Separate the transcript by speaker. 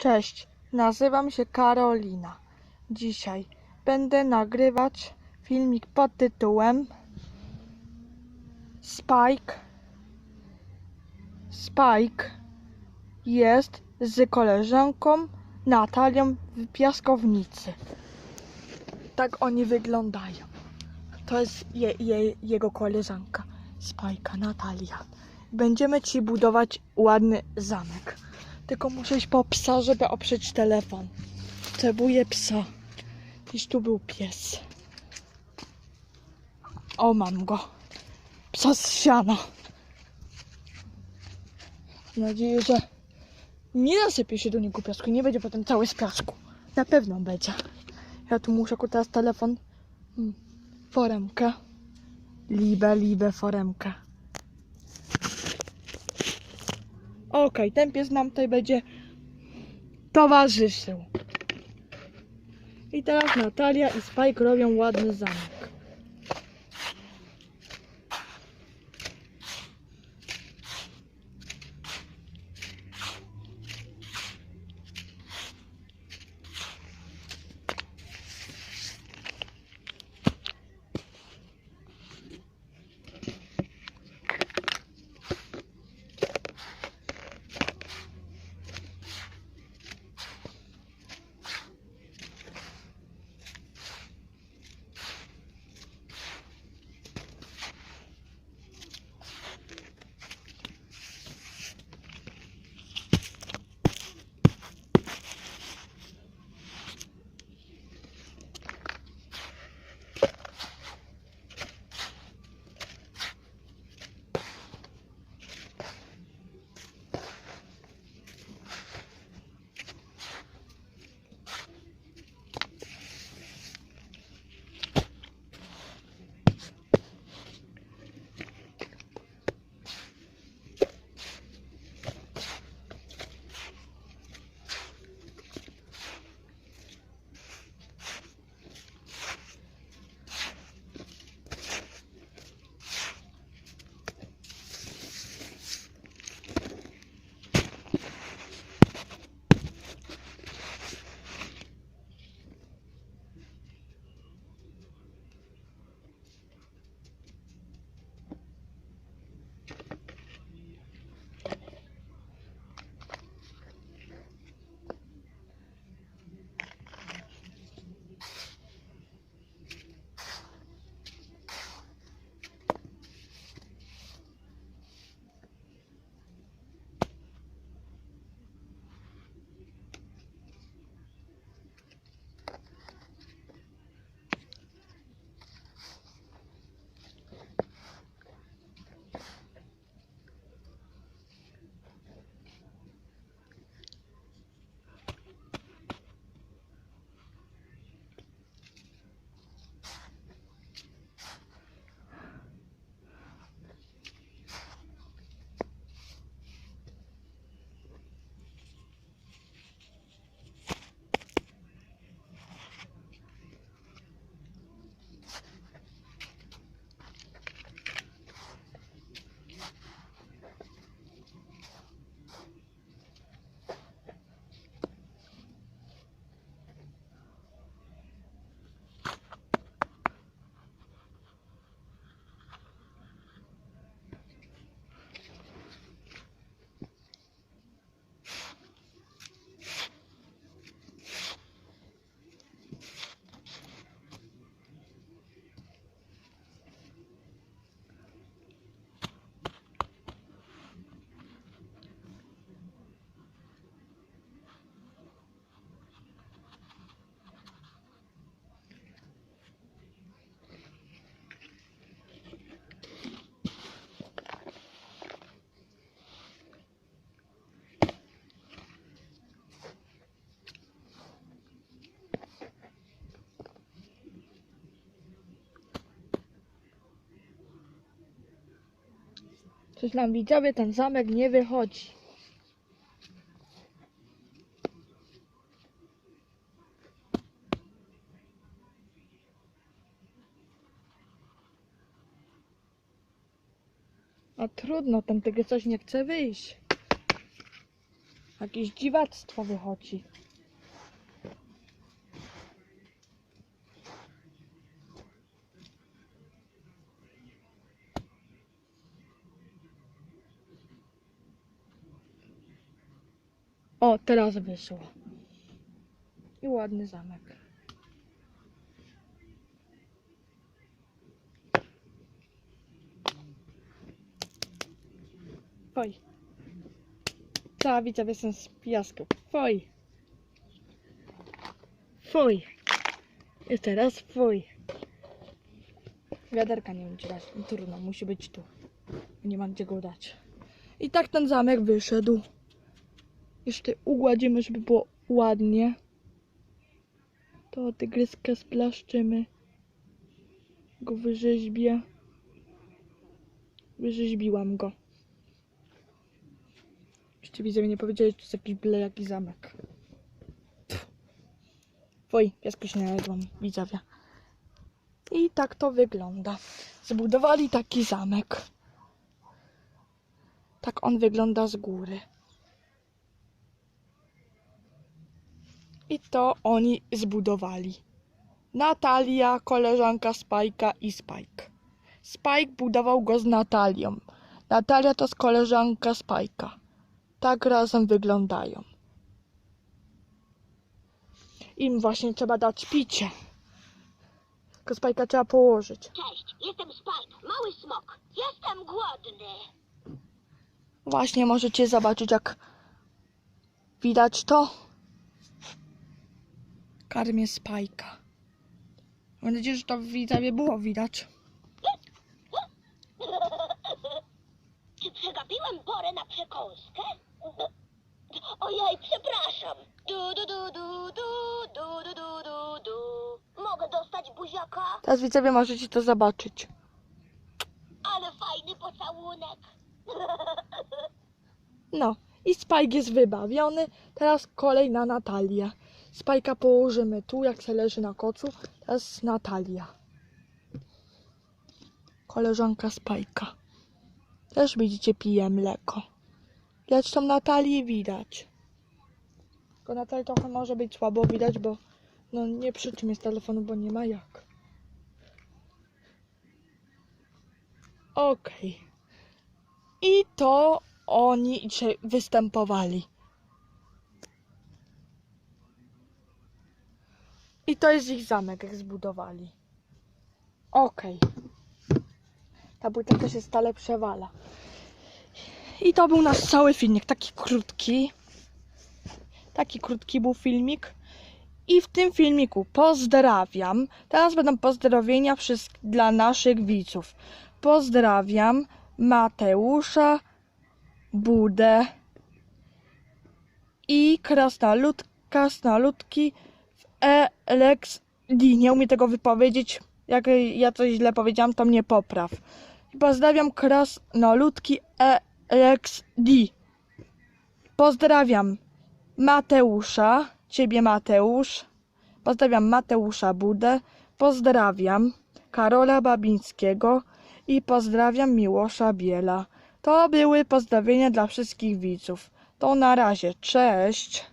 Speaker 1: Cześć, nazywam się Karolina. Dzisiaj będę nagrywać filmik pod tytułem Spike. Spike jest z koleżanką Natalią w piaskownicy. Tak oni wyglądają. To jest je, je, jego koleżanka, Spajka, Natalia. Będziemy ci budować ładny zamek. Tylko muszę iść po psa, żeby oprzeć telefon. Potrzebuję psa. Gdzieś tu był pies. O, mam go. Psa z siana. Mam nadzieję, że nie nasypie się do niego piasku. Nie będzie potem cały z piasku. Na pewno będzie. Ja tu muszę teraz telefon. Hmm. Foremkę. Libe, libe, foremkę. Okej, ten pies nam tutaj będzie towarzyszył. I teraz Natalia i Spike robią ładny zamek. Coś nam widzowie ten zamek nie wychodzi. A trudno, tam tego coś nie chce wyjść. Jakieś dziwactwo wychodzi. O, teraz wyszło. I ładny zamek. Oj. Cała widzowie są z piasku. Fuj. Fuj. I teraz fuj. Wiaderka nie raz. Trudno, musi być tu. Nie ma gdzie go dać. I tak ten zamek wyszedł. Jeszcze ugładzimy, żeby było ładnie. To tygryskę splaszczymy. Go wyrzeźbię. Wyrzeźbiłam go. Jeszcze widzowie nie powiedzieli, że to jest jakiś byle jaki zamek. Oj, piasku się najadłam, widzowie. I tak to wygląda. Zbudowali taki zamek. Tak on wygląda z góry. I to oni zbudowali. Natalia, koleżanka Spajka i Spike. Spike budował go z Natalią. Natalia to jest koleżanka Spajka. Tak razem wyglądają. Im właśnie trzeba dać picie. Tylko Spajka trzeba położyć.
Speaker 2: Cześć, jestem Spike, mały smok. Jestem głodny.
Speaker 1: Właśnie możecie zobaczyć, jak widać to. Karmię Spajka. Mam nadzieję, że to w widzowie było widać.
Speaker 2: Czy przegapiłem porę na przekąskę? Ojej, przepraszam. Du, du, du, du, du, du, du, du, du, du. Mogę dostać buziaka?
Speaker 1: Teraz widzowie możecie to zobaczyć.
Speaker 2: Ale fajny pocałunek.
Speaker 1: No i Spike jest wybawiony. Teraz kolej na Natalię. Spajka położymy tu, jak se leży na kocu. Teraz Natalia. Koleżanka Spajka. Też widzicie, pije mleko. Widać tą Natalię widać. Tylko Natalii trochę może być słabo widać, bo no nie przytrzymie z telefonu, bo nie ma jak. Okej. I to oni dzisiaj występowali. To jest ich zamek, jak zbudowali. Okej. Ta płyta też się stale przewala. I to był nasz cały filmik, taki krótki. Taki krótki był filmik. I w tym filmiku pozdrawiam. Teraz będą pozdrowienia dla naszych widzów. Pozdrawiam Mateusza, Budę i krasnolud, krasnoludki w Elex D. Nie umiem tego wypowiedzieć. Jak ja coś źle powiedziałam, to mnie popraw. Pozdrawiam krasnoludki Elex D. Pozdrawiam Mateusza, ciebie Mateusz. Pozdrawiam Mateusza Budę. Pozdrawiam Karola Babińskiego i pozdrawiam Miłosza Biela. To były pozdrowienia dla wszystkich widzów. To na razie, cześć!